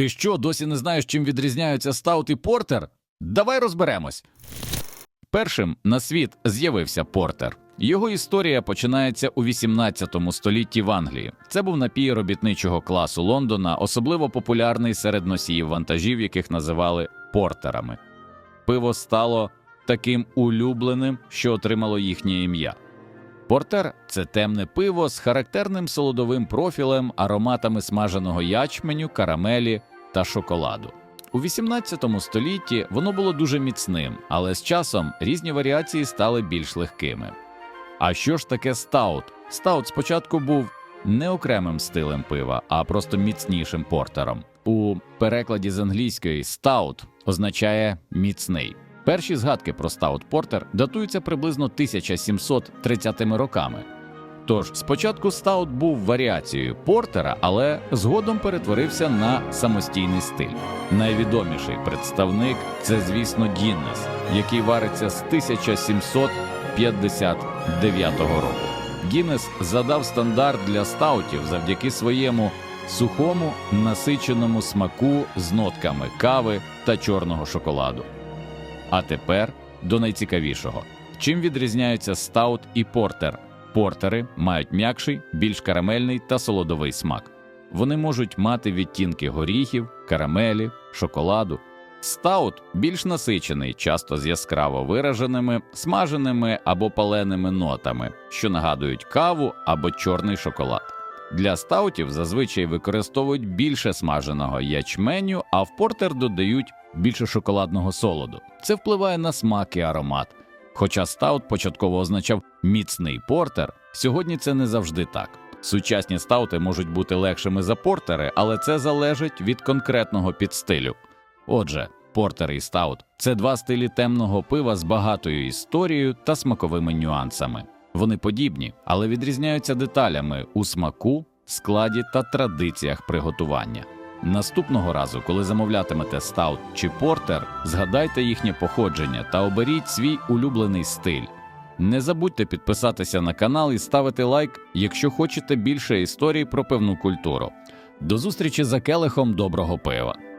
Ти що, досі не знаєш, чим відрізняються стаут і портер? Давай розберемось. Першим на світ з'явився портер. Його історія починається у 18 столітті в Англії. Це був напій робітничого класу Лондона, особливо популярний серед носіїв вантажів, яких називали портерами. Пиво стало таким улюбленим, що отримало їхнє ім'я. Портер це темне пиво з характерним солодовим профілем, ароматами смаженого ячменю, карамелі та шоколаду. У 18 столітті воно було дуже міцним, але з часом різні варіації стали більш легкими. А що ж таке стаут? Стаут спочатку був не окремим стилем пива, а просто міцнішим портером. У перекладі з англійської стаут означає міцний. Перші згадки про стаут портер датуються приблизно 1730 роками. Тож спочатку стаут був варіацією портера, але згодом перетворився на самостійний стиль. Найвідоміший представник це, звісно, Гіннес, який вариться з 1759 року. Гіннес задав стандарт для стаутів завдяки своєму сухому насиченому смаку з нотками кави та чорного шоколаду. А тепер до найцікавішого: чим відрізняються стаут і портер? Портери мають м'якший, більш карамельний та солодовий смак. Вони можуть мати відтінки горіхів, карамелі, шоколаду. Стаут більш насичений, часто з яскраво вираженими, смаженими або паленими нотами, що нагадують каву або чорний шоколад. Для стаутів зазвичай використовують більше смаженого ячменю, а в портер додають більше шоколадного солоду. Це впливає на смак і аромат. Хоча стаут початково означав міцний портер, сьогодні це не завжди так. Сучасні стаути можуть бути легшими за портери, але це залежить від конкретного підстилю. Отже, портер і стаут це два стилі темного пива з багатою історією та смаковими нюансами. Вони подібні, але відрізняються деталями у смаку, складі та традиціях приготування. Наступного разу, коли замовлятимете стаут чи портер, згадайте їхнє походження та оберіть свій улюблений стиль. Не забудьте підписатися на канал і ставити лайк, якщо хочете більше історій про пивну культуру. До зустрічі за келихом доброго пива.